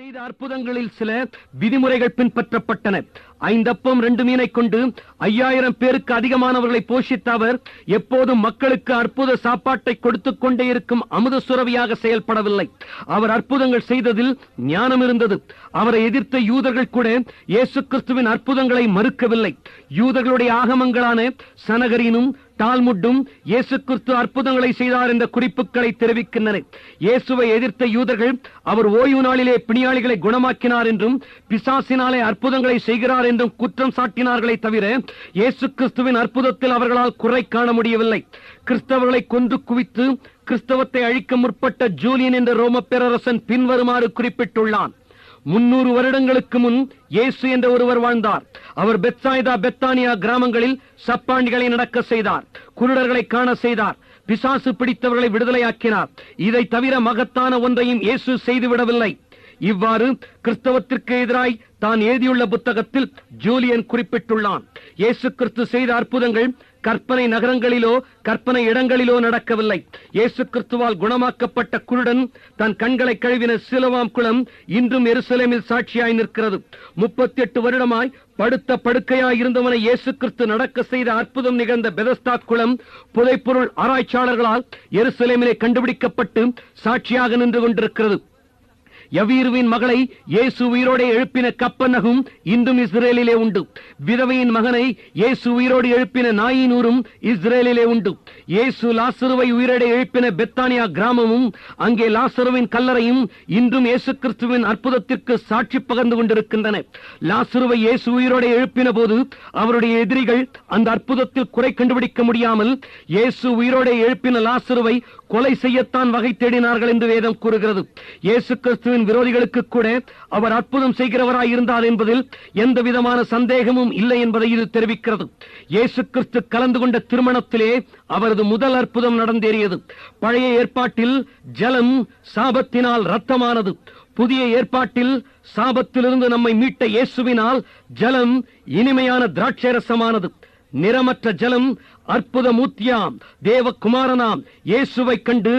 செய்த அற்புதங்களில் சில விதிமுறைகள் பின்பற்றப்பட்டன. ஐந்தப்பம் ரெண்டு மீனை கொண்டு ஐயாயிரம் பேருக்கு அதிகமானவர்களை போஷித்த அவர் எப்போதும் மக்களுக்கு அற்புத சாப்பாட்டை கொடுத்துக் கொண்டே இருக்கும் அமுத சுரவியாக செயல்படவில்லை. அவர் அற்புதங்கள் செய்ததில் ஞானம் இருந்தது. அவரை எதிர்த்த யூதர்கள் கூட இயேசு கிறிஸ்துவின் அற்புதங்களை மறுக்கவில்லை. யூதர்களுடைய ஆகமங்களான சனகரினும் டால்முட்டும் இயேசு கிறிஸ்து அற்புதங்களை செய்தார் என்ற குறிப்புகளை தெரிவிக்கின்றன இயேசுவை எதிர்த்த யூதர்கள் அவர் ஓய்வு நாளிலே பிணியாளிகளை குணமாக்கினார் என்றும் பிசாசினாலே அற்புதங்களை செய்கிறார் என்றும் குற்றம் சாட்டினார்களே தவிர இயேசு கிறிஸ்துவின் அற்புதத்தில் அவர்களால் குறை காண முடியவில்லை. கிறிஸ்தவர்களை கொன்று குவித்து கிறிஸ்தவத்தை அழிக்க முற்பட்ட ஜூலியன் என்ற ரோம பேரரசன் பின்வருமாறு குறிப்பிட்டுள்ளான். முன்னூறு வருடங்களுக்கு முன் இயேசு என்ற ஒருவர் வாழ்ந்தார். அவர் பெத்சாய்தா பெத்தானியா கிராமங்களில் சப்பாண்டிகளை நடக்க செய்தார் குருடர்களை காண செய்தார் பிசாசு பிடித்தவர்களை விடுதலையாக்கினார். இதை தவிர மகத்தான ஒன்றையும் இயேசு செய்துவிடவில்லை. இவ்வாறு கிறிஸ்தவத்திற்கு எதிராய் தான் எழுதியுள்ள புத்தகத்தில் ஜூலியன் குறிப்பிட்டுள்ளான். இயேசு கிறிஸ்து செய்த அற்புதங்கள் கற்பனை நகரங்களிலோ கற்பனை இடங்களிலோ நடக்கவில்லை. இயேசு கிறிஸ்துவால் குணமாக்கப்பட்ட குருடன் தன் கண்களை கழுவின சிலவாம் குளம் இன்றும் எருசலேமில் சாட்சியாய் நிற்கிறது. முப்பத்தி எட்டு வருடமாய் படுத்த படுக்கையாய் இருந்தவனை இயேசு கிறிஸ்து நடக்க செய்த அற்புதம் நிகழ்ந்த பெதஸ்தா குளம் புதைப்பொருள் ஆராய்ச்சியாளர்களால் எருசலேமிலே கண்டுபிடிக்கப்பட்டு சாட்சியாக நின்று கொண்டிருக்கிறது. யவீருவின் மகளை இயேசு உயிரோடு எழுப்பின கப்பனகும் இன்றும் இஸ்ரேலிலே உண்டு. விதவையின் மகனை இயேசு உயிரோடு எழுப்பின நாயினூரும் இஸ்ரேலிலே உண்டு. இயேசு லாசருவை உயிரோடு எழுப்பின பெத்தானியா கிராமமும் அங்கே லாசருவின் கல்லறையும் இன்றும் இயேசு கிறிஸ்துவின் அற்புதத்திற்கு சாட்சி பகர்ந்து கொண்டிருக்கின்றன. லாசருவை இயேசு உயிரோடு எழுப்பின போது அவருடைய எதிரிகள் அந்த அற்புதத்தில் குறை கண்டுபிடிக்க முடியாமல் இயேசு உயிரோடு எழுப்பின லாசருவை கொலை செய்யத்தான் வகை தேடினார்கள் என்று வேதம் கூறுகிறது. இயேசு கிறிஸ்துவின் விரோதிகளுக்கு கூட அவர் அற்புதம் செய்கிறவராய் இருந்தார் என்பதில் எந்த விதமான சந்தேகமும் இல்லை என்பதை இது தெரிவிக்கிறது. இயேசு கிறிஸ்து கலந்து கொண்ட திருமணத்திலே அவரது முதல் அற்புதம் நடந்தேறியது. பழைய ஏற்பாட்டில் ஜலம் சாபத்தினால் ரத்தமானது புதிய ஏற்பாட்டில் சாபத்திலிருந்து நம்மை மீட்ட இயேசுவினால் ஜலம் இனிமையான திராட்சரசமானது. நிறமற்ற ஜலம் அற்புத மூர்த்தியாம் தேவகுமாரனாம் இயேசுவை கண்டு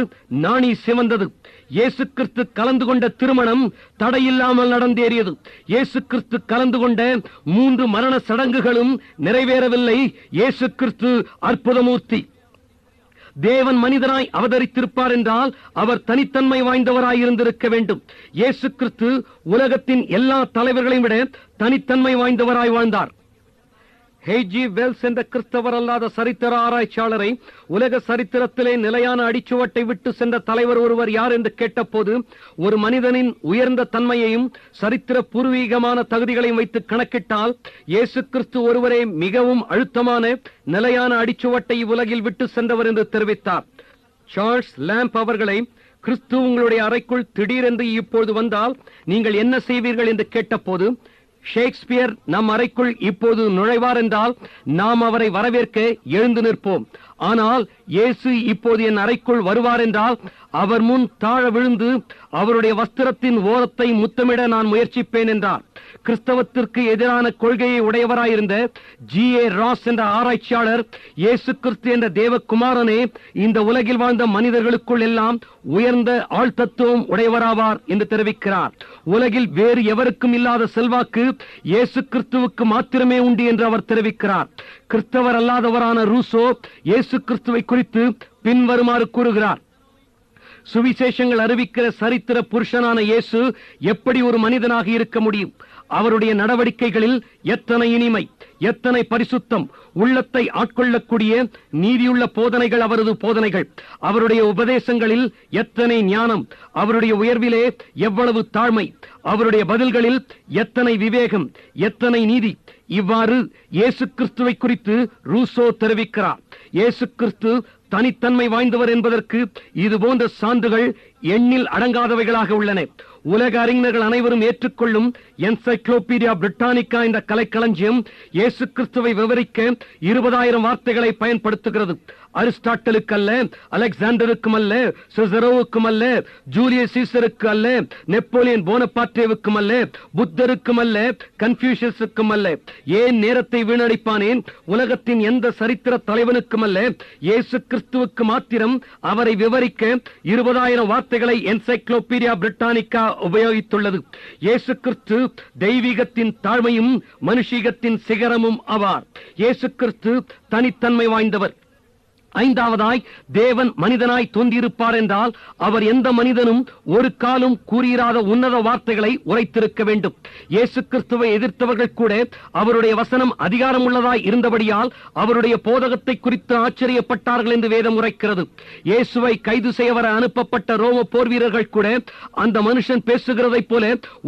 நாணி சிவந்தது. இயேசு கிறிஸ்து கலந்து கொண்ட திருமணம் தடையில்லாமல் நடந்தேறியது. இயேசு கிறிஸ்து கலந்து கொண்ட மூன்று மரண சடங்குகளும் நிறைவேறவில்லை. இயேசு கிறிஸ்து அற்புதமூர்த்தி. தேவன் மனிதனாய் அவதரித்திருப்பார் என்றால் அவர் தனித்தன்மை வாய்ந்தவராய் இருந்திருக்க வேண்டும். இயேசு கிறிஸ்து உலகத்தின் எல்லா தலைவர்களையும் விட தனித்தன்மை வாய்ந்தவராய் வாழ்ந்தார். ஹேஜி வெல்ஸ் என்ற கிறிஸ்தவர் அல்லாத சரித்திர ஆராய்ச்சியாளரை உலக சரித்திரத்திலே நிலையான அடிச்சுவட்டை விட்டு சென்ற தலைவர் ஒருவர் யார் என்று கேட்டபோது ஒரு மனிதனின் உயர்ந்த தன்மையையும் சரித்திர பூர்வீகமான தகுதிகளையும் வைத்து கணக்கிட்டால் இயேசு கிறிஸ்து ஒருவரே மிகவும் அழுத்தமான நிலையான அடிச்சுவட்டை உலகில் விட்டு சென்றவர் என்று தெரிவித்தார். சார்ல்ஸ் லேம்ப் அவர்களை கிறிஸ்து உங்களுடைய அறைக்குள் திடீரென்று இப்பொழுது வந்தால் நீங்கள் என்ன செய்வீர்கள்? என்று கேட்டபோது ஷேக்ஸ்பியர் நம் அறைக்குள் இப்போது நுழைவார் என்றால் நாம் அவரை வரவேற்க எழுந்து நிற்போம். ஆனால் இயேசு இப்போது என் அறைக்குள் வருவார் என்றால் அவர் முன் தாழ விழுந்து அவருடைய வஸ்திரத்தின் ஓரத்தை முத்தமிட நான் முயற்சிப்பேன் என்றார். கிறிஸ்தவத்திற்கு எதிரான கொள்கையை உடையவராயிருந்த ஜி ஏ ராஸ் என்ற ஆராய்ச்சியாளர் இயேசு கிறிஸ்து என்ற தேவகுமாரனே இந்த உலகில் வாழ்ந்த மனிதர்களுக்குள் எல்லாம் உயர்ந்த ஆழ்தத்துவம் உடையவராவார் என்று தெரிவிக்கிறார். உலகில் வேறு எவருக்கும் இல்லாத செல்வாக்கு இயேசு கிறிஸ்துவுக்கு மாத்திரமே உண்டு என்று அவர் தெரிவிக்கிறார். கிறிஸ்தவர் அல்லாதவரான ரூசோ இயேசு கிறிஸ்துவை குறித்து பின்வருமாறு கூறுகிறார். சுவிசேஷங்கள் அறிவிக்கிற சரித்திர புருஷனான இயேசு எப்படி ஒரு மனிதனாக இருக்க முடியும்? அவருடைய நடவடிக்கைகளில் எத்தனை இனிமை எத்தனை பரிசுத்தம் உள்ளத்தை ஆட்கொள்ளக்கூடிய நீதியுள்ள போதனைகள் அவரது போதனைகள் அவருடைய உபதேசங்களில் எத்தனை ஞானம் அவருடைய உயர்விலே எவ்வளவு தாழ்மை அவருடைய பதில்களில் எத்தனை விவேகம் எத்தனை நீதி. இவ்வாறு இயேசு கிறிஸ்துவை குறித்து ரூசோ தெரிவிக்கிறார். இயேசு கிறிஸ்து தனித்தன்மை வாய்ந்தவர் என்பதற்கு இது போன்ற சான்றுகள் எண்ணில் அடங்காதவைகளாக உள்ளன. உலக அறிஞர்கள் அனைவரும் ஏற்றுக்கொள்ளும் என்சைக்ளோபீடியா பிரிட்டானிக்கா என்ற கலைக்களஞ்சியம் இயேசு கிறிஸ்துவை விவரிக்க இருபதாயிரம் வார்த்தைகளை பயன்படுத்துகிறது. அரிஸ்டாட்டலுக்கு அல்ல அலெக்சாண்டருக்கும் அல்ல சிசரோவுக்கும் அல்ல ஜூலிய சீசருக்கு அல்ல நெப்போலியன் போனபாட்டேவுக்கும் அல்ல புத்தருக்கும் அல்ல கன்ஃபியூஷியஸுக்கும் அல்ல. ஏன் நேரத்தை வீணடிப்பானேன்? உலகத்தின் எந்த சரித்திர தலைவனுக்கும் அல்ல இயேசு கிறிஸ்துவுக்கு மாத்திரம் அவரை விவரிக்க இருபதாயிரம் வார்த்தைகளை என்சைக்ளோபீடியா பிரிட்டானிக்கா உபயோகித்துள்ளது. இயேசு கிறிஸ்து தெய்வீகத்தின் தாழ்மையும் மனுஷீகத்தின் சிகரமும் ஆவார். இயேசு கிறிஸ்து தனித்தன்மை வாய்ந்தவர். ஐந்தாவதாய் தேவன் மனிதனாய் தோன்றியிருப்பார் என்றால் அவர் எந்த மனிதனும் ஒரு காலம் கூறியிராத உன்னத வார்த்தைகளை உரைத்திருக்க வேண்டும். இயேசு கிறிஸ்துவை எதிர்த்தவர்கள் கூட அவருடைய வசனம் அதிகாரம் உள்ளதாய் இருந்தபடியால் அவருடைய போதகத்தை குறித்து ஆச்சரியப்பட்டார்கள் என்று வேதம் உரைக்கிறது. இயேசுவை கைது செய்ய வர அனுப்பப்பட்ட ரோம போர் வீரர்கள் கூட அந்த மனுஷன் பேசுகிறதைப் போல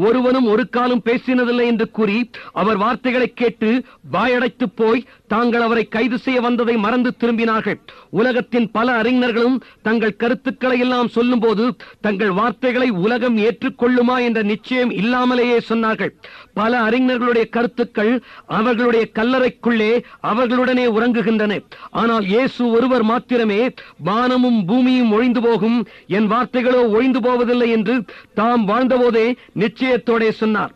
ஒருவனும் ஒரு காலம் பேசினதில்லை என்று கூறி அவர் வார்த்தைகளை கேட்டு வாயடைத்து போய் தாங்கள் அவரை கைது செய்ய வந்ததை மறந்து திரும்பினார்கள். உலகத்தின் பல அறிஞர்களும் தங்கள் கருத்துக்களை எல்லாம் சொல்லும்போது தங்கள் வார்த்தைகளை உலகம் ஏற்றுக்கொள்ளுமா என்ற நிச்சயம் இல்லாமலேயே சொன்னார்கள். பல அறிஞர்களுடைய கருத்துக்கள் அவர்களுடைய கல்லறைக்குள்ளே அவர்களுடனே உறங்குகின்றன. ஆனால் இயேசு ஒருவர் மாத்திரமே வானமும் பூமியும் ஒழிந்து போகும் என் வார்த்தைகளோ ஒழிந்து போவதில்லை என்று தாம் வாழ்ந்தபோதே நிச்சயத்தோடே சொன்னார்.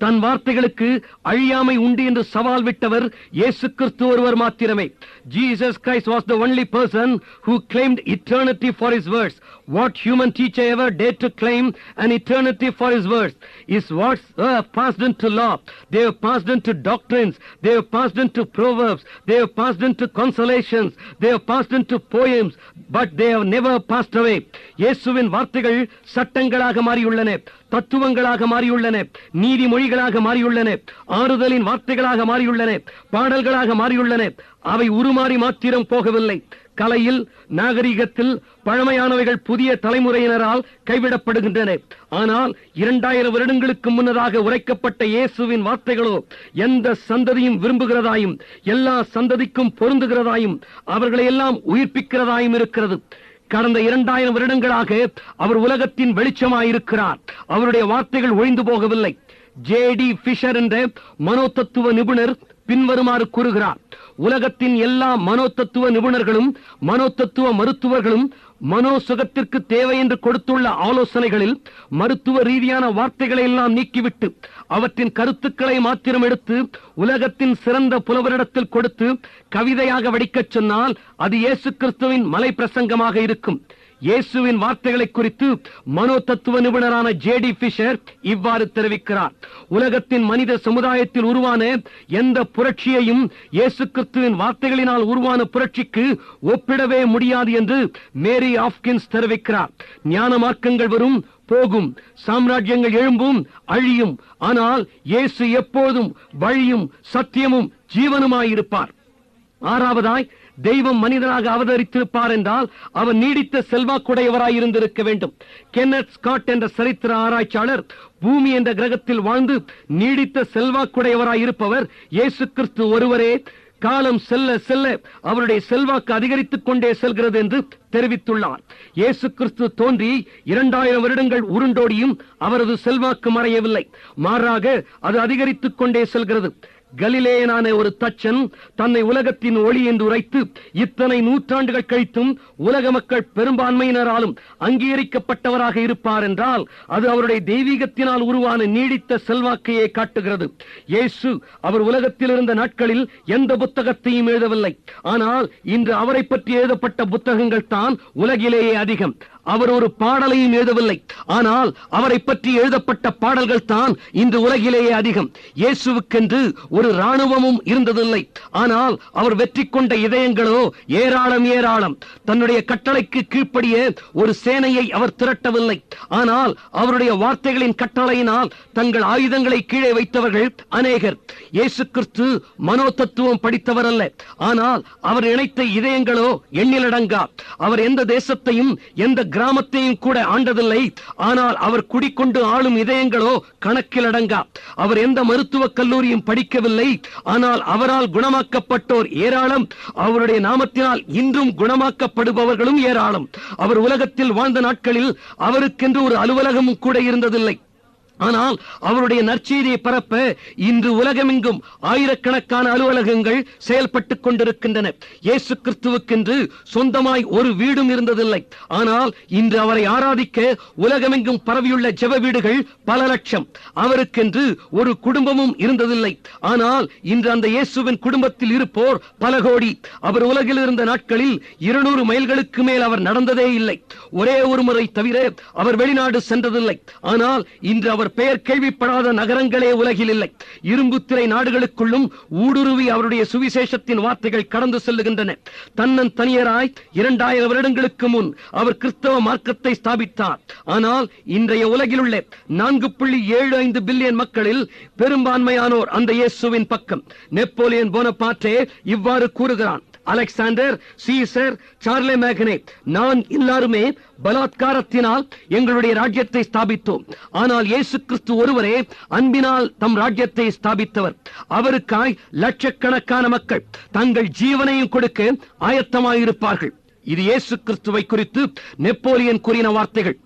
தன் வார்த்தைகளுக்கு அழியாமை உண்டு என்று சவால் விட்டவர் இயேசு கிறிஸ்து ஒருவர் மாத்திரமே Jesus Christ was the only person who claimed eternity for his words what human teacher ever dare to claim and eternity for his words is what's passed into law they've passed into doctrines they've passed to proverbs they've passed to consolations they've passed to poems but they never passed away இயேசுவின் வார்த்தைகள் சட்டங்களாக மாறியுள்ளன தத்துவங்களாக மாறியுள்ளன நீதிமொழிகளாக மாறியுள்ளன ஆறுதலின் வார்த்தைகளாக மாறியுள்ளன பாடல்களாக மாறியுள்ளன. அவை உருமாறி மாத்திரம் போகவில்லை. கலையில் நாகரிகத்தில் பழமையானவைகள் புதிய தலைமுறையினரால் கைவிடப்படுகின்றன. ஆனால் இரண்டாயிரம் வருடங்களுக்கு முன்னதாக உரைக்கப்பட்ட இயேசுவின் வார்த்தைகளோ எந்த சந்ததியும் விரும்புகிறதாயும் எல்லா சந்ததிக்கும் பொருந்துகிறதாயும் அவர்களை எல்லாம் உயிர்ப்பிக்கிறதாயும் இருக்கிறது. கடந்த இரண்டாயிரம் வருடங்களாக அவர் உலகத்தின் வெளிச்சமாயிருக்கிறார். அவருடைய வார்த்தைகள் ஒழிந்து போகவில்லை. ஜே டி பிஷர் என்ற மனோதத்துவ நிபுணர் பின்வருமாறு கூறுகிறார். உலகத்தின் எல்லா மனோதத்துவ நிபுணர்களும் மனோதத்துவ மருத்துவர்களும் மனோ சுகத்திற்கு தேவை என்று கொடுத்துள்ள ஆலோசனைகளில் மருத்துவ ரீதியான வார்த்தைகளை எல்லாம் நீக்கிவிட்டு அவற்றின் கருத்துக்களை மாத்திரம் எடுத்து உலகத்தின் சிறந்த புலவரிடத்தில் கொடுத்து கவிதையாக வடிக்கச் சொன்னால் அது இயேசு கிறிஸ்துவின் மலை பிரசங்கமாக இருக்கும். இயேசுவின் வார்த்தைகளை குறித்து மனோ தத்துவ நிபுணரான ஜேடி பிஷர் இவ்வாறு தெரிவிக்கிறார். உலகத்தின் மனித சமுதாயத்தில் உருவான எந்த புரட்சியையும் இயேசு கிறிஸ்துவின் வார்த்தைகளினால் உருவான புரட்சிக்கு ஒப்பிடவே முடியாது என்று மேரி ஆப்கின்ஸ் தெரிவிக்கிறார். ஞான மார்க்கங்கள் வரும் போகும். சாம்ராஜ்யங்கள் எழும்பும் அழியும். ஆனால் இயேசு எப்போதும் வழியும் சத்தியமும் ஜீவனுமாயிருப்பார். ஆறாவதாய் தெய்வம் மனிதனாக அவதரித்திருப்பார் என்றால் அவர் நீடித்த செல்வாக்குடையவராய் இருந்திருக்க வேண்டும். கென்னட் ஸ்காட் என்ற சரித்திர ஆராய்ச்சியாளர் பூமி என்ற கிரகத்தில் வாழ்ந்து நீடித்த செல்வாக்குடையவராய் இருப்பவர் இயேசு கிறிஸ்து ஒருவரே. காலம் செல்ல செல்ல அவருடைய செல்வாக்கு அதிகரித்துக் கொண்டே செல்கிறது என்று தெரிவித்துள்ளார். இயேசு கிறிஸ்து தோன்றி இரண்டாயிரம் வருடங்கள் உருண்டோடியும் அவரது செல்வாக்கு மறையவில்லை. மாறாக அது அதிகரித்துக் கொண்டே செல்கிறது. கலிலேயனான ஒரு தச்சன் தன்னை உலகத்தின் ஒளி என்று உரைத்து இத்தனை நூற்றாண்டுகள் கழித்தும் உலக மக்கள் பெரும்பான்மையினராலும் அங்கீகரிக்கப்பட்டவராக இருப்பார் என்றால் அது அவருடைய தெய்வீகத்தினால் உருவான நீடித்த செல்வாக்கையே காட்டுகிறது. இயேசு அவர் உலகத்தில் இருந்த நாட்களில் எந்த புத்தகத்தையும் எழுதவில்லை. ஆனால் இன்று அவரை பற்றி எழுதப்பட்ட புத்தகங்கள் தான் உலகிலேயே அதிகம். அவர் ஒரு பாடலையும் எழுதவில்லை. ஆனால் அவரை பற்றி எழுதப்பட்ட பாடல்கள் தான் இந்த உலகிலேயே அதிகம். இயேசுவுக்கென்று ஒரு ராணுவமும் இருந்ததில்லை. ஆனால் அவர் வெற்றி கொண்ட இதயங்களோ ஏராளம் ஏராளம். தன்னுடைய கட்டளைக்கு கீழ்ப்படிய ஒரு சேனையை அவர் திரட்டவில்லை. ஆனால் அவருடைய வார்த்தைகளின் கட்டளையினால் தங்கள் ஆயுதங்களை கீழே வைத்தவர்கள் அநேகர். இயேசு கிறிஸ்து மனோ தத்துவம் படித்தவர் அல்ல ஆனால் அவர் இணைத்த இதயங்களோ எண்ணிலடங்கா. அவர் எந்த தேசத்தையும் எந்த கிராமத்தையும் கூட ஆண்டதில்லை. ஆனால் அவர் குடிக்கொண்டு ஆளும் இதயங்களோ கணக்கிலடங்கா. அவர் எந்த மருத்துவக் கல்லூரியும் படிக்கவில்லை. ஆனால் அவரால் குணமாக்கப்பட்டோர் ஏராளம். அவருடைய நாமத்தினால் இன்றும் குணமாக்கப்படுபவர்களும் ஏராளம். அவர் உலகத்தில் வாழ்ந்த நாட்களில் அவருக்கென்று ஒரு அலுவலகமும் கூட இருந்ததில்லை. ஆனால் அவருடைய நற்செய்தியை பரப்ப இன்று உலகமெங்கும் ஆயிரக்கணக்கான அலுவலகங்கள் செயல்பட்டுக் கொண்டிருக்கின்றன. இயேசு கிறிஸ்துவுக்கென்று சொந்தமாய் ஒரு வீடும் இருந்ததில்லை. ஆனால் இன்று அவரை ஆராதிக்க உலகமெங்கும் பரவியுள்ள ஜெப வீடுகள் பல லட்சம். அவருக்கென்று ஒரு குடும்பமும் இருந்ததில்லை. ஆனால் இன்று அந்த இயேசுவின் குடும்பத்தில் இருப்போர் பல கோடி. அவர் உலகில் இருந்த நாட்களில் இருநூறு மைல்களுக்கு மேல் அவர் நடந்ததே இல்லை. ஒரே ஒரு முறை தவிர அவர் வெளிநாடு சென்றதில்லை. ஆனால் இன்று அவர் பெயர் கேள்விப்படாத நகரங்களே உலகில் இல்லை. இரும்பு திரை நாடுகளுக்குள்ளும் ஊடுருவி அவருடைய சுவிசேஷத்தின் வார்த்தைகள் கடந்து செல்லுகின்றன. தன்னன் தனியராய் இரண்டாயிரம் வருடங்களுக்கு முன் அவர் கிறிஸ்தவ மார்க்கத்தை ஸ்தாபித்தார். ஆனால் இன்றைய உலகில் உள்ள நான்கு புள்ளி ஏழு ஐந்து பில்லியன் மக்களில் பெரும்பான்மையானோர் அந்த இயேசுவின் பக்கம். நெப்போலியன் போனபாற்றே இவ்வாறு கூறுகிறான். அலெக்சாண்டர் சீசர் சார்லே மேகனே நான் எல்லாருமே பலாத்காரத்தினால் எங்களுடைய ராஜ்யத்தை ஸ்தாபித்தோம். ஆனால் இயேசு கிறிஸ்து ஒருவரே அன்பினால் தம் ராஜ்யத்தை ஸ்தாபித்தவர். அவருக்காய் லட்சக்கணக்கான மக்கள் தங்கள் ஜீவனையும் கொடுக்க ஆயத்தமாயிருப்பார்கள். இது இயேசு கிறிஸ்துவை குறித்து நெப்போலியன் கூறின வார்த்தைகள்.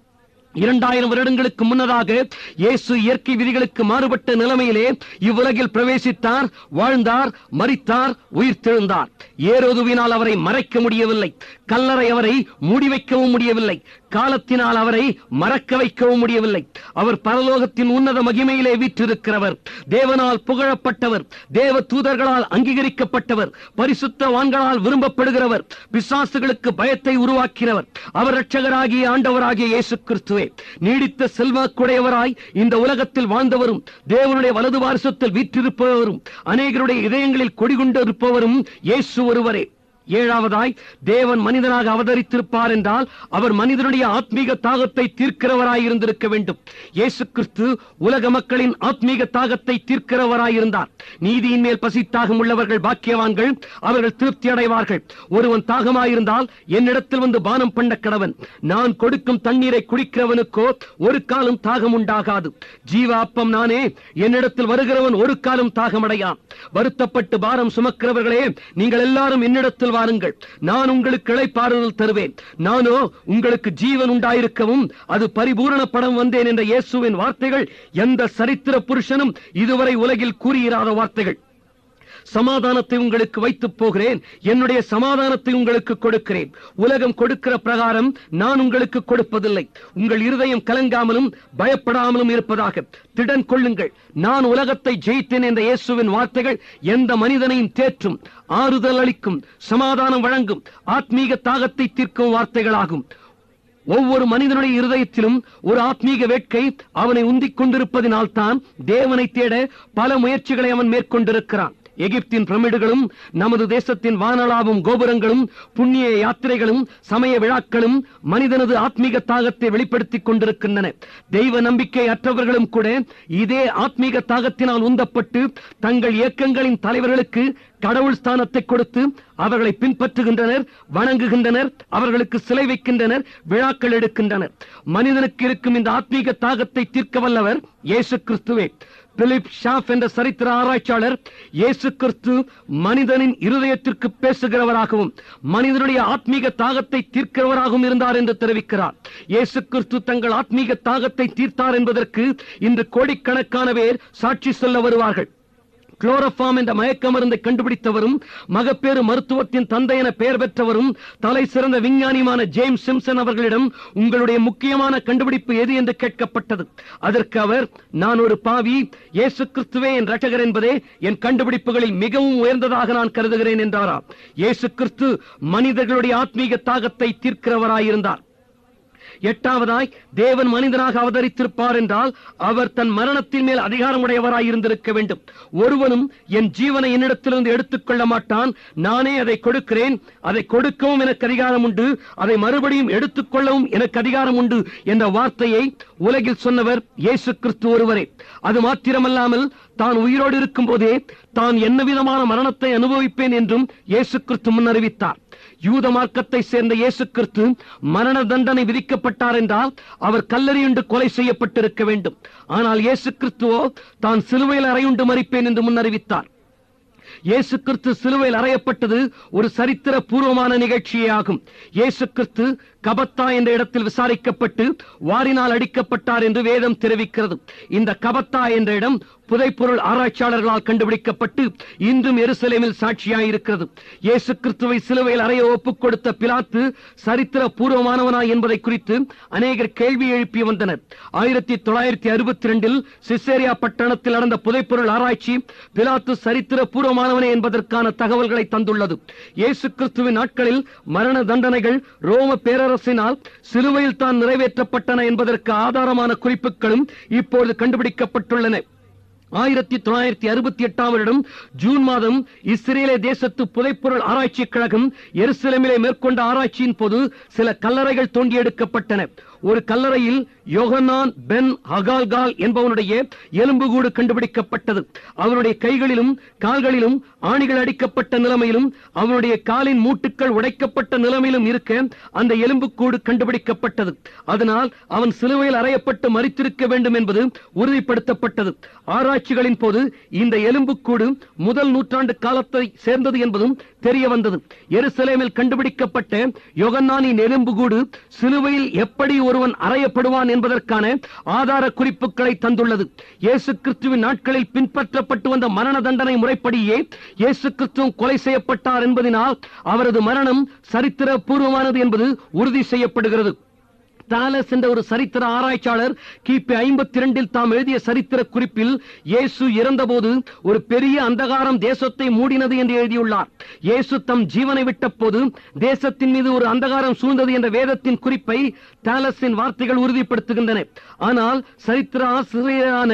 இரண்டாயிரம் வருடங்களுக்கு முன்னதாக இயேசு இயற்கை விதிகளுக்கு மாறுபட்ட நிலைமையிலே இவ்வுலகில் பிரவேசித்தார் வாழ்ந்தார் மறித்தார் உயிர் தெழுந்தார் ஏரோதுவினால் அவரை மறைக்க முடியவில்லை. கல்லறை அவரை மூடி வைக்கவும் முடியவில்லை. காலத்தினால் அவரை மறக்க வைக்கவும் முடியவில்லை. அவர் பரலோகத்தின் உன்னத மகிமையிலே வீற்றிருக்கிறவர். தேவனால் புகழப்பட்டவர். தேவ தூதர்களால் அங்கீகரிக்கப்பட்டவர். பரிசுத்தவான்களால் விரும்பப்படுகிறவர். பிசாசுகளுக்கு பயத்தை உருவாக்கினவர் அவர் இரட்சகராகிய ஆண்டவராகிய இயேசு கிறிஸ்துவே நீடித்த செல்வாக்குடையவராய் இந்த உலகத்தில் வாழ்ந்தவரும் தேவனுடைய வலது வாரசத்தில் வீற்றிருப்பவரும் அநேகருடைய இதயங்களில் கொடிகொண்டிருப்பவரும் இயேசு ஒருவரே. ஏழாவதாய் தேவன் மனிதனாக அவதரித்திருப்பார் என்றால் அவர் மனிதனுடைய ஆத்மீக தாகத்தை தீர்க்கிறவராய் இருந்திருக்க வேண்டும். இயேசு கிறிஸ்து உலக மக்களின் ஆத்மீக தாகத்தை தீர்க்கிறவராய் இருந்தார். நீதியின் மேல் பசித்தாகம் உள்ளவர்கள் பாக்கியவான்கள் அவர்கள் திருப்தி அடைவார்கள். ஒருவன் தாகமாயிருந்தால் என்னிடத்தில் வந்து பானம் பண்ண கடவன். நான் கொடுக்கும் தண்ணீரை குடிக்கிறவனுக்கோ ஒரு காலம் தாகம் உண்டாகாது. ஜீவ அப்பம் நானே என்னிடத்தில் வருகிறவன் ஒரு காலம் தாகமடையான் வருத்தப்பட்டு பாரம் சுமக்கிறவர்களே நீங்கள் எல்லாரும் என்னிடத்தில் வாருங்கள். நான் உங்களுக்கு இழைப்பாறுதல் தருவேன். நானோ உங்களுக்கு ஜீவன் உண்டாயிருக்கவும் அது பரிபூரணப்படம் வந்தேன் என்ற இயேசுவின் வார்த்தைகள் எந்த சரித்திர புருஷனும் இதுவரை உலகில் கூறியிராத வார்த்தைகள். சமாதானத்தை உங்களுக்கு வைத்துப் போகிறேன். என்னுடைய சமாதானத்தை உங்களுக்கு கொடுக்கிறேன். உலகம் கொடுக்கிற பிரகாரம் நான் உங்களுக்கு கொடுப்பதில்லை. உங்கள் இருதயம் கலங்காமலும் பயப்படாமலும் இருப்பதாக. திடன் கொள்ளுங்கள். நான் உலகத்தை ஜெயித்தேன் என்ற இயேசுவின் வார்த்தைகள் எந்த மனிதனையும் தேற்றும். ஆறுதல் அளிக்கும். சமாதானம் வழங்கும். ஆத்மீக தாகத்தை தீர்க்கும் வார்த்தைகளாகும். ஒவ்வொரு மனிதனுடைய இருதயத்திலும் ஒரு ஆத்மீக வேட்கை அவனை உந்திக் கொண்டிருப்பதினால் தான் தேவனை தேட பல முயற்சிகளை அவன் மேற்கொண்டிருக்கிறான். எகிப்தின் பிரமிடுகளும் நமது தேசத்தின் வானளாவும் கோபுரங்களும் புண்ணிய யாத்திரைகளும் சமய விழாக்களும் மனிதனது ஆத்மீக தாகத்தை வெளிப்படுத்திக் கொண்டிருக்கின்றன. தெய்வ நம்பிக்கை அற்றவர்களும் கூட இதே ஆத்மீக தாகத்தினால் உந்தப்பட்டு தங்கள் இயக்கங்களின் தலைவர்களுக்கு கடவுள் ஸ்தானத்தை கொடுத்து அவர்களை பின்பற்றுகின்றனர் வணங்குகின்றனர் அவர்களுக்கு சிலை வைக்கின்றனர் விழாக்கள் எடுக்கின்றனர். மனிதனுக்கு இருக்கும் இந்த ஆத்மீக தாகத்தை தீர்க்க வல்லவர் இயேசு கிறிஸ்துவே. பிலிப் ஷாப் என்ற சரித்திர ஆராய்ச்சியாளர் இயேசு கிறிஸ்து மனிதனின் இருதயத்திற்கு பேசுகிறவராகவும் மனிதனுடைய ஆத்மீக தாகத்தை தீர்க்கிறவராகவும் இருந்தார் என்று தெரிவிக்கிறார். இயேசு கிறிஸ்து தங்கள் ஆத்மீக தாகத்தை தீர்த்தார் என்பதற்கு இன்று கோடிக்கணக்கான பேர் சாட்சி சொல்ல வருவார்கள். குளோரோஃபார்ம் என்ற மயக்க மருந்தை கண்டுபிடித்தவரும் மகப்பேறு மருத்துவத்தின் தந்தை என பெயர் பெற்றவரும் தலை சிறந்த விஞ்ஞானியுமான ஜேம்ஸ் சிம்சன் அவர்களிடம் உங்களுடைய முக்கியமான கண்டுபிடிப்பு எது என்று கேட்கப்பட்டது. அதற்கு அவர் நான் ஒரு பாவி இயேசு கிறிஸ்துவே என் ரட்சகர் என்பதே என் கண்டுபிடிப்புகளில் மிகவும் உயர்ந்ததாக நான் கருதுகிறேன் என்றாராம் இயேசு கிறிஸ்து மனிதர்களுடைய ஆத்மீக தாகத்தை தீர்க்கிறவராயிருந்தார். எட்டாவதாய் தேவன் மனிதனாக அவதரித்திருப்பார் என்றால் அவர் தன் மரணத்தின் மேல் அதிகாரம் உடையவராய் இருந்திருக்க வேண்டும். ஒருவனும் என் ஜீவனை என்னிடத்திலிருந்து எடுத்துக்கொள்ள மாட்டான். நானே அதை கொடுக்கிறேன். அதை கொடுக்கவும் எனக்கு அதிகாரம் உண்டு அதை மறுபடியும் எடுத்துக்கொள்ளவும் எனக்கு அதிகாரம் உண்டு என்ற வார்த்தையை உலகில் சொன்னவர் இயேசு கிறிஸ்து ஒருவரே. அது மாத்திரமல்லாமல் தான் உயிரோடு இருக்கும் போதே தான் என்ன விதமான மரணத்தை அனுபவிப்பேன் என்றும் இயேசு கிறிஸ்து முன்னறிவித்தார். யூத மார்க்கத்தை சேர்ந்த இயேசு கிறிஸ்து மரண தண்டனை விதிக்கப்பட்டார் என்றால் அவர் கல்லறியுண்டு கொலை செய்யப்பட்டிருக்க வேண்டும். ஆனால் இயேசு கிறிஸ்துவோ தான் சிலுவையில் அறையுண்டு மறிப்பேன் என்று முன்னறிவித்தார். இயேசு கிறிஸ்து சிலுவையில் அறையப்பட்டது ஒரு சரித்திர பூர்வமான நிகழ்ச்சியே ஆகும். இயேசு கிறிஸ்து கபத்தா என்ற இடத்தில் விசாரிக்கப்பட்டு வாரினால் அடிக்கப்பட்டார் என்று வேதம் தெரிவிக்கிறது. இந்த கபத்தா என்ற இடம் புதைப்பொருள் ஆராய்ச்சியாளர்களால் கண்டுபிடிக்கப்பட்டு இன்றும் எருசலேமில் சாட்சியாயிருக்கிறது. இயேசு கிறிஸ்துவை சிலுவையில் அறைய ஒப்புக் கொடுத்த பிலாத்து சரித்திர பூர்வமானவனா என்பதை குறித்து அநேகர் கேள்வி எழுப்பி வந்தனர். ஆயிரத்தி தொள்ளாயிரத்தி அறுபத்தி ரெண்டில் சிசேரியா பட்டணத்தில் நடந்த புதைப்பொருள் ஆராய்ச்சி பிலாத்து சரித்திர பூர்வமானவனே என்பதற்கான தகவல்களை தந்துள்ளது. இயேசு கிறிஸ்துவின் நாட்களில் மரண தண்டனைகள் ரோம பேரர் பேரரசினால் சிலுவையில் தான் நிறைவேற்றப்பட்டன என்பதற்கு ஆதாரமான குறிப்புகளும் இப்பொழுது கண்டுபிடிக்கப்பட்டுள்ளன. ஆயிரத்தி தொள்ளாயிரத்தி அறுபத்தி எட்டாம் வருடம் ஜூன் மாதம் இஸ்ரேலே தேசத்து புதைப்பொருள் ஆராய்ச்சி கழகம் எருசலமிலே மேற்கொண்ட ஆராய்ச்சியின் போது சில கல்லறைகள் தோண்டி எடுக்கப்பட்டன ஒரு கல்லறையில் யோகனான் பென் ஹகால்கால் என்பவனுடைய எலும்புகூடு கண்டுபிடிக்கப்பட்டது. அவனுடைய கைகளிலும் கால்களிலும் ஆணிகள் அடிக்கப்பட்ட நிலைமையிலும் அவனுடைய காலின் மூட்டுக்கள் உடைக்கப்பட்ட நிலைமையிலும் இருக்க அந்த எலும்புக்கூடு கண்டுபிடிக்கப்பட்டது. அதனால் அவன் சிலுவையில் அறையப்பட்டு மறித்திருக்க வேண்டும் என்பது உறுதிப்படுத்தப்பட்டது. ஆராய்ச்சி ஆராய்ச்சிகளின் போது இந்த எலும்புக்கூடு முதல் நூற்றாண்டு காலத்தை சேர்ந்தது என்பதும் தெரிய வந்தது. எருசலேமில் கண்டுபிடிக்கப்பட்ட யோகன்னானின் எலும்புகூடு சிலுவையில் எப்படி ஒருவன் அறையப்படுவான் என்பதற்கான ஆதார குறிப்புகளை தந்துள்ளது. இயேசு கிறிஸ்துவின் நாட்களில் பின்பற்றப்பட்டு வந்த மரண தண்டனை முறைப்படியே இயேசு கிறிஸ்துவும் கொலை செய்யப்பட்டார் என்பதனால் அவரது மரணம் சரித்திர பூர்வமானது என்பது உறுதி செய்யப்படுகிறது. தாலஸ் என்ற ஒரு சரித்திர ஆராய்ச்சியாளர் கிபி ஐம்பத்தி இரண்டில் தாம் எழுதிய சரித்திர குறிப்பில் இயேசு இறந்தபோது ஒரு பெரிய அந்தகாரம் தேசத்தை மூடினது என்று எழுதியுள்ளார். இயேசு தம் ஜீவனை விட்ட போது தேசத்தின் மீது ஒரு அந்தகாரம் சூழ்ந்தது என்ற வேதத்தின் குறிப்பை தாலஸின் வார்த்தைகள் உறுதிப்படுத்துகின்றன. ஆனால் சரித்திர ஆசிரியரான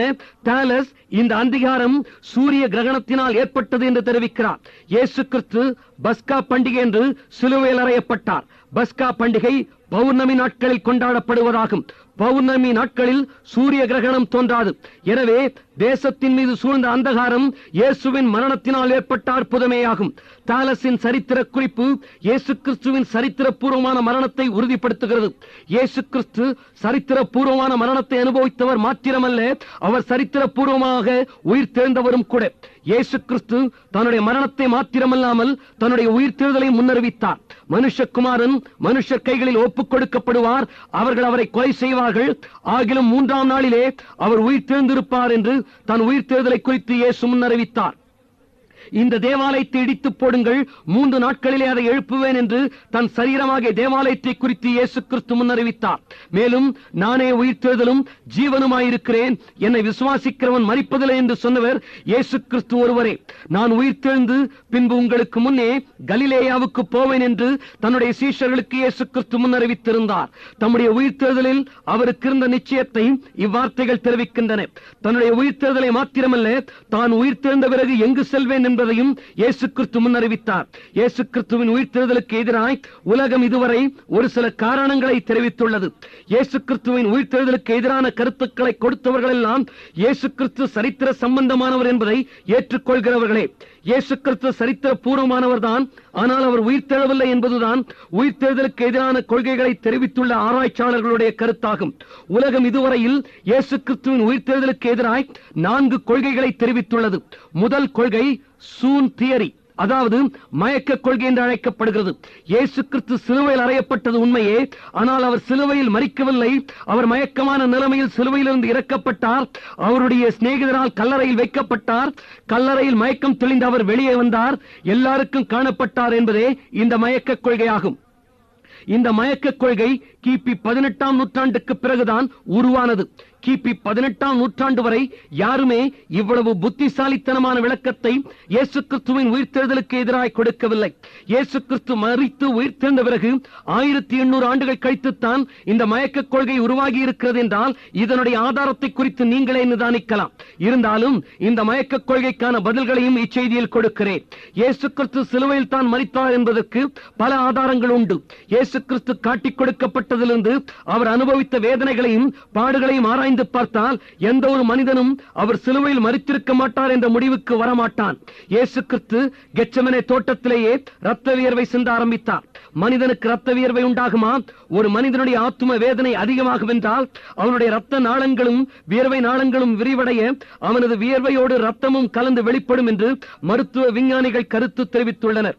தாலஸ் இந்த அந்தகாரம் சூரிய கிரகணத்தினால் ஏற்பட்டது என்று தெரிவிக்கிறார். இயேசு கிறிஸ்து பஸ்கா பண்டிகை என்று சிலுவையில் அறையப்பட்டார். பஸ்கா பண்டிகை பௌர்ணமி நாட்களில் கொண்டாடப்படுவதாகும். பௌர்ணமி நாட்களில் சூரிய கிரகணம் தோன்றாது. எனவே தேசத்தின் மீது சூழ்ந்த அந்தகாரம் இயேசுவின் மரணத்தினால் ஏற்பட்ட அற்புதமேயாகும். தாலஸின் சரித்திர குறிப்பு இயேசு கிறிஸ்துவின் சரித்திர பூர்வமான மரணத்தை உறுதிப்படுத்துகிறது. இயேசு கிறிஸ்து சரித்திர பூர்வமான மரணத்தை அனுபவித்தவர் மாத்திரமல்ல அவர் சரித்திர பூர்வமாக உயிர் தேர்ந்தவரும் கூட. இயேசு கிறிஸ்து தன்னுடைய மரணத்தை மாத்திரமல்லாமல் தன்னுடைய உயிர் தேர்தலை முன்னறிவித்தார். மனுஷகுமாரன் மனுஷர் கைகளில் ஒப்புக் கொடுக்கப்படுவார். அவர்கள் அவரை கொலை செய்வார்கள். ஆகிலும் மூன்றாம் நாளிலே அவர் உயிர் தேர்ந்திருப்பார் என்று தன் உயிர் தேர்தலை குறித்து இயேசு முன்னறிவித்தார். இந்த தேவாலயத்தை இடித்து போடுங்கள். மூன்று நாட்களிலே அதை எழுப்புவேன் என்று தன் சரீரமாகிய தேவாலயத்தை குறித்து இயேசு கிறிஸ்து முன்னறிவித்தார். மேலும் நானே உயிர்த்தெழுதலும் ஜீவனுமாயிருக்கிறேன். என்னை விசுவாசிக்கிறவன் மறிப்பதில்லை என்று சொன்னவர் இயேசு கிறிஸ்து ஒருவரே. நான் உயிர்த்தெழுந்து பின்பு உங்களுக்கு முன்னே கலிலேயாவுக்கு போவேன் என்று தன்னுடைய சீஷர்களுக்கு இயேசு கிறிஸ்து முன்னறிவித்திருந்தார். தம்முடைய உயிர்த்தெழுதலில் அவருக்கு இருந்த நிச்சயத்தை இவ்வார்த்தைகள் தெரிவிக்கின்றன. தன்னுடைய உயிர்த்தெழுதலை மாத்திரமல்ல தான் உயிர்த்தெழுந்த பிறகு எங்கு செல்வேன் என்பதையும் இயேசு கிறிஸ்து முன்னறிவித்தார். இயேசு கிறிஸ்துவின் உயிர்த்தெழுதலுக்கு எதிராய் உலகம் இதுவரை ஒரு சில காரணங்களை தெரிவித்துள்ளது. இயேசு கிறிஸ்துவின் உயிர்த்தெழுதலுக்கு எதிரான கருத்துக்களை கொடுத்தவர்கள் எல்லாம் இயேசு கிறிஸ்து சரித்திர சம்பந்தமானவர் என்பதை ஏற்றுக்கொள்கிறவர்களே. இயேசு கிறிஸ்து சரித்திர பூர்வமானவர் தான் ஆனால் அவர் உயிர்த்தெழவில்லை என்பதுதான் உயிர்த்தெழுதலுக்கு எதிரான கொள்கைகளை தெரிவித்துள்ள ஆராய்ச்சியாளர்களுடைய கருத்தாகும். உலகம் இதுவரையில் இயேசு கிறிஸ்துவின் உயிர்த்தெழுதலுக்கு எதிராய் நான்கு கொள்கைகளை தெரிவித்துள்ளது. முதல் கொள்கை சூன் தியரி அதாவது மயக்க கொள்கை என்று அழைக்கப்படுகிறது. இயேசு கிறிஸ்து சிலுவையில் அறையப்பட்டது உண்மையே. ஆனால் அவர் சிலுவையில் மறிக்கவில்லை. அவர் மயக்கமான நிலைமையில் சிலுவையிலிருந்து இறக்கப்பட்டார். அவருடைய சிநேகிதரால் கல்லறையில் வைக்கப்பட்டார். கல்லறையில் மயக்கம் தெளிந்து அவர் வெளியே வந்தார். எல்லாருக்கும் காணப்பட்டார் என்பதே இந்த மயக்க கொள்கையாகும். இந்த மயக்க கொள்கை கிபி பதினெட்டாம் நூற்றாண்டுக்கு பிறகுதான் உருவானது. கிபி பதினெட்டாம் நூற்றாண்டு வரை யாருமே இவ்வளவு புத்திசாலித்தனமான விளக்கத்தை இயேசு கிறிஸ்துவின் உயிர்த்தெழுதலுக்கு எதிராக கொடுக்கவில்லை. இயேசு கிறிஸ்து மறித்து உயிர்த்தெழுந்த பிறகு ஆயிரத்தி எண்ணூறு ஆண்டுகள் கழித்துத்தான் இந்த மயக்க கொள்கை உருவாகி இருக்கிறது என்றால் இதனுடைய ஆதாரத்தை குறித்து நீங்களே நிதானிக்கலாம் இருந்தாலும் இந்த மயக்க கொள்கைக்கான பதில்களையும் இச்செய்தியில் கொடுக்கிறேன். இயேசு கிறிஸ்து சிலுவையில் தான் மறித்தார் என்பதற்கு பல ஆதாரங்கள் உண்டு. இயேசு கிறிஸ்து காட்டிக் கொடுக்கப்பட்டதிலிருந்து அவர் அனுபவித்த வேதனைகளையும் பாடுகளையும் ஆராய்ந்து பார்த்தால் எந்த ஒரு மனிதனும் அவர் சிலுவையில் மறித்திருக்க மாட்டார் என்ற முடிவுக்கு வரமாட்டான். இயேசு கிறிஸ்து கெச்சமனை தோட்டத்திலேயே ரத்த வியர்வை சிந்த ஆரம்பித்தார். மனிதனுக்கு ரத்த வியர்வை உண்டாகுமா? ஒரு மனிதனுடைய ஆத்தும வேதனை அதிகமாகும் என்றால் அவனுடைய ரத்த நாளங்களும் வியர்வை நாளங்களும் விரிவடைய அவனது வியர்வையோடு ரத்தமும் கலந்து வெளிப்படும் என்று மருத்துவ விஞ்ஞானிகள் கருத்து தெரிவித்துள்ளனர்.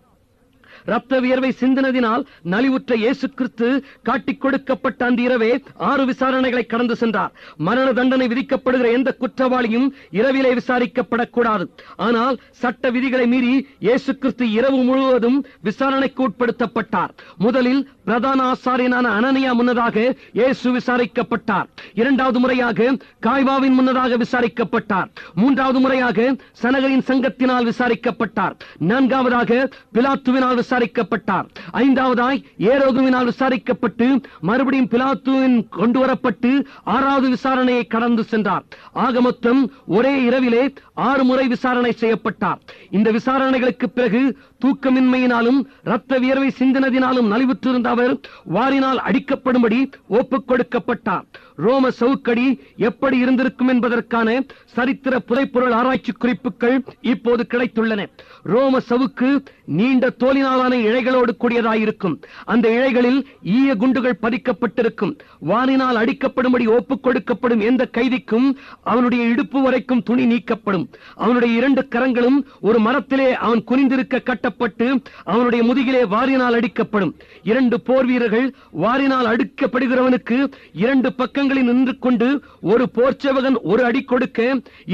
ரத்த வியர்வை சிந்தினதினால் நலிவுற்ற இயேசு கிறிஸ்து காட்டிக் கொடுக்கப்பட்ட அந்த இரவே ஆறு விசாரணைகளை கடந்து சென்றார். மரண தண்டனை விதிக்கப்படுகிற எந்த குற்றவாளியும் இரவிலே விசாரிக்கப்படக்கூடாது. ஆனால் சட்ட விதிகளை மீறி இயேசு கிறிஸ்து இரவு முழுவதும் விசாரணைக்கு உட்படுத்தப்பட்டார். முதலில் பிரதான ஆசாரியனான அனனியா முன்னதாக இயேசு விசாரிக்கப்பட்டார். இரண்டாவது முறையாக காய்வாவின் முன்னதாக விசாரிக்கப்பட்டார். மூன்றாவது முறையாக சனகரின் சங்கத்தினால் விசாரிக்கப்பட்டார். நான்காவதாக பிலாத்துவினால் விசாரிக்கப்பட்டார். ஐந்தாவதாய் ஏரோகுவினால் விசாரிக்கப்பட்டு மறுபடியும் பிலாத்துவின் கொண்டு வரப்பட்டு ஆறாவது விசாரணையை கடந்து சென்றார். ஆக மொத்தம் ஒரே இரவிலே ஆறு முறை விசாரணை செய்யப்பட்டார். இந்த விசாரணைகளுக்கு பிறகு தூக்கமின்மையினாலும் இரத்த வியர்வை சிந்தினதினாலும் நலிவுற்றிருந்த அவர் வாரினால் அடிக்கப்படும்படி ஒப்புக் கொடுக்கப்பட்டார். ரோம சவுக்கடி எப்படி இருந்திருக்கும் என்பதற்கான சரித்திர புதைப்பொருள் ஆராய்ச்சி குறிப்புகள் இப்போது கிடைத்துள்ளன. ரோம சவுக்கு நீண்ட தோலினாலான இழைகளோடு கூடியதாயிருக்கும். அந்த இழைகளில் ஈய குண்டுகள் பதிக்கப்பட்டிருக்கும். வானினால் அடிக்கப்படும்படி ஒப்புக் கொடுக்கப்படும் எந்த கைதிக்கும் அவனுடைய இடுப்பு வரைக்கும் துணி நீக்கப்படும். அவனுடைய இரண்டு கரங்களும் ஒரு மரத்திலே அவன் குனிந்திருக்க கட்ட கட்டப்பட்டு அவனுடைய முதுகிலே வாரினால் அடிக்கப்படும். இரண்டு போர் வீரர்கள் வாரினால் அடுக்கப்படுகிறவனுக்கு இரண்டு பக்கங்களில் நின்று கொண்டு ஒரு போர் சேவகன் ஒரு அடி கொடுக்க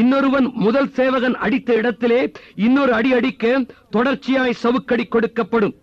இன்னொருவன் முதல் சேவகன் அடித்த இடத்திலே இன்னொரு அடி அடிக்க தொடர்ச்சியாய் சவுக்கடி கொடுக்கப்படும்.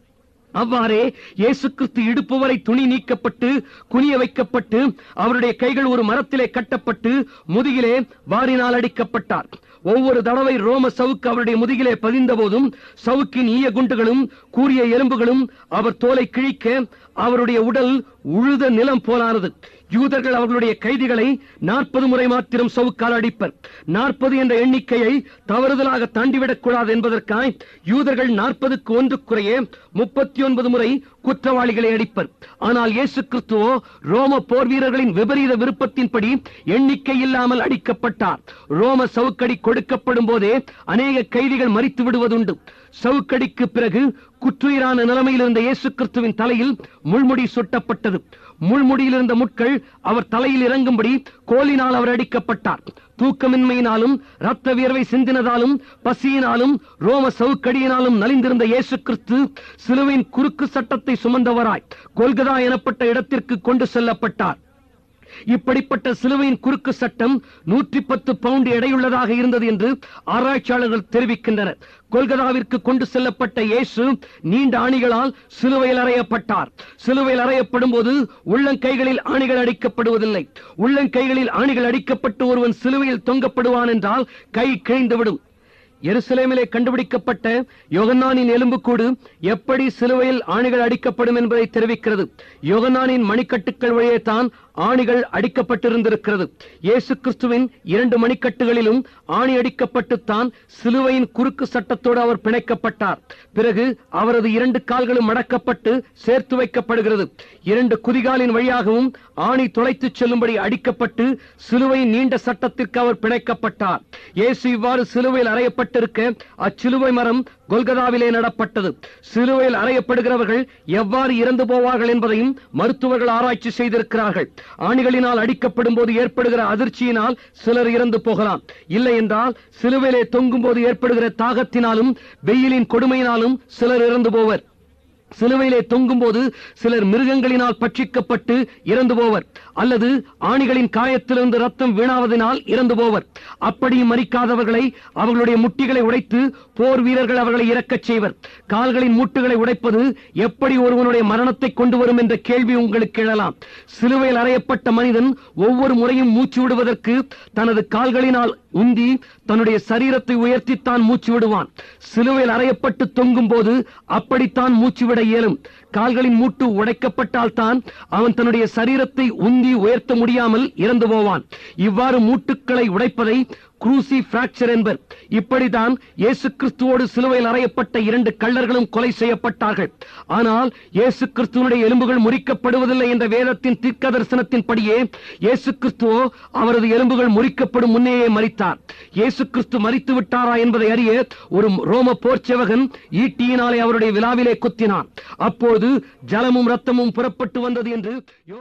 அவ்வாறே இயேசு கிறிஸ்து இடுப்பு வரை துணி நீக்கப்பட்டு குனிய வைக்கப்பட்டு அவருடைய கைகள் ஒரு மரத்திலே கட்டப்பட்டு முதுகிலே வாரினால் அடிக்கப்பட்டார். ஒவ்வொரு தடவை ரோம சவுக்கு அவருடைய முதுகிலே பதிந்த போதும் சவுக்கின் ஈய குண்டுகளும் கூறிய எலும்புகளும் அவர் தோலை கிழிக்க அவருடைய உடல் உழுத நிலம் போலானது. யூதர்கள் அவர்களுடைய கைதிகளை நாற்பது முறை மாத்திரம் சவுக்கால் அடிப்பர். நாற்பது என்ற எண்ணிக்கையை தவறுதலாக தாண்டிவிடக் கூடாது என்பதற்காய் யூதர்கள் நாற்பதுக்கு ஒன்று குறைய முப்பத்தி ஒன்பது முறை குற்றவாளிகளை அடிப்பர். ஆனால் இயேசு கிறிஸ்துவோ ரோம போர் வீரர்களின் விபரீத விருப்பத்தின்படி எண்ணிக்கை இல்லாமல் அடிக்கப்பட்டார். ரோம சவுக்கடி கொடுக்கப்படும் போதே அநேக கைதிகள் மறித்து விடுவதுண்டு. சவுக்கடிக்கு பிறகு குற்றுயிரான நிலைமையில் இருந்த இயேசு கிறிஸ்துவின் தலையில் முள்முடி சுட்டப்பட்டது. முள்முடியில் இருந்த முட்கள் அவர் தலையில் இறங்கும்படி கோலினால் அவர் அடிக்கப்பட்டார். தூக்கமின்மையினாலும் ரத்த வியர்வை சிந்தினதாலும் பசியினாலும் ரோம சவுக்கடியினாலும் நலிந்திருந்த இயேசு கிறிஸ்து சிலுவையின் குறுக்கு சட்டத்தை சுமந்தவராய் கொல்கதா எனப்பட்ட இடத்திற்கு கொண்டு செல்லப்பட்டார். இப்படிப்பட்ட சிலுவையின் குறுக்கு சட்டம் நூற்றி பத்து பவுண்ட் எடையுள்ளதாக இருந்தது என்று ஆராய்ச்சியாளர்கள் தெரிவிக்கின்றனர். கொல்கதாவிற்கு கொண்டு செல்லப்பட்ட இயேசு நீண்ட ஆணிகளால் சிலுவையில் அறையப்பட்டார். சிலுவையில் அறையப்படும் போது உள்ளங்கைகளில் ஆணிகள் அடிக்கப்படுவதில்லை. உள்ளங்கைகளில் ஆணிகள் அடிக்கப்பட்டு ஒருவன் சிலுவையில் தொங்கப்படுவான் என்றால் கை கிழிந்துவிடும். எருசலேமிலே கண்டுபிடிக்கப்பட்ட யோகன்னானின் எலும்புக்கூடு எப்படி சிலுவையில் ஆணிகள் அடிக்கப்படும் என்பதை தெரிவிக்கிறது. யோகன்னானின் மணிக்கட்டுக்கள் வழியே தான் ஆணிகள் அடிக்கப்பட்டிருந்திருக்கிறது. இயேசு கிறிஸ்துவின் இரண்டு மணிக்கட்டுகளிலும் ஆணி அடிக்கப்பட்டுத்தான் சிலுவையின் குறுக்கு சட்டத்தோடு அவர் பிணைக்கப்பட்டார். பிறகு அவரது இரண்டு கால்களும் மடக்கப்பட்டு சேர்த்து வைக்கப்படுகிறது. இரண்டு குதிகாலின் வழியாகவும் ஆணி துளைத்துச் செல்லும்படி அடிக்கப்பட்டு சிலுவையின் நீண்ட சட்டத்திற்கு அவர் பிணைக்கப்பட்டார். இயேசு இவ்வாறு சிலுவையில் அறையப்பட்டிருக்க அச்சிலுவை மரம் கொல்கதாவிலே நடப்பட்டது. சிலுவையில் அறையப்படுகிறவர்கள் எவ்வாறு இறந்து போவார்கள் என்பதையும் மருத்துவர்கள் ஆராய்ச்சி செய்திருக்கிறார்கள். ஆணிகளினால் அடிக்கப்படும் போது ஏற்படுகிற அதிர்ச்சியினால் சிலர் இறந்து போகலாம். இல்லை என்றால் சிலுவையிலே தொங்கும் போது ஏற்படுகிற தாகத்தினாலும் வெயிலின் கொடுமையினாலும் சிலர் இறந்து போவர். சிலுவையிலே தொங்கும் போது சிலர் மிருகங்களினால் பட்சிக்கப்பட்டு இறந்து போவர். அல்லது ஆணிகளின் காயத்திலிருந்து ரத்தம் வீணாவதனால் இறந்து போவர். அப்படி மறிக்காதவர்களை அவர்களுடைய முட்டிகளை உடைத்து போர் வீரர்கள் அவர்களை இறக்கச் செய்வர். கால்களின் மூட்டுகளை உடைப்பது எப்படி ஒருவனுடைய மரணத்தை கொண்டு வரும் என்ற கேள்வி உங்களுக்கு எழலாம். சிலுவையில் அறையப்பட்ட மனிதன் ஒவ்வொரு முறையும் மூச்சு விடுவதற்கு தனது கால்களினால் உந்தி தன்னுடைய சரீரத்தை உயர்த்தித்தான் மூச்சு விடுவான். சிலுவையில் அறையப்பட்டு தொங்கும் போது அப்படித்தான் மூச்சு விட இயலும். கால்களின் மூட்டு உடைக்கப்பட்டால் தான் அவன் தன்னுடைய சரீரத்தை உந்தி உயர்த்த முடியாமல் இறந்து போவான். இவ்வாறு மூட்டுக்களை உடைப்பதை குரூசி பிராக்சர் என்பர். இப்படிதான் இயேசு கிறிஸ்துவோடு சிலுவையில் அறையப்பட்ட இரண்டு கள்ளர்களும் கொலை செய்யப்பட்டார்கள். ஆனால் இயேசு கிறிஸ்துவனுடைய எலும்புகள் முறிக்கப்படுவதில்லை என்ற வேதத்தின் தீர்க்க தரிசனத்தின்படியே இயேசு கிறிஸ்துவோ அவரது எலும்புகள் முறிக்கப்படும் முன்னேயே மறித்தார் இயேசு கிறிஸ்து மறித்து விட்டாரா என்பதை அறிய ஒரு ரோம போர்ச்சேவகன் ஈட்டியினாலே அவருடைய விழாவிலே குத்தினான். அப்போது ஜலமும் ரத்தமும் புறப்பட்டு வந்தது என்று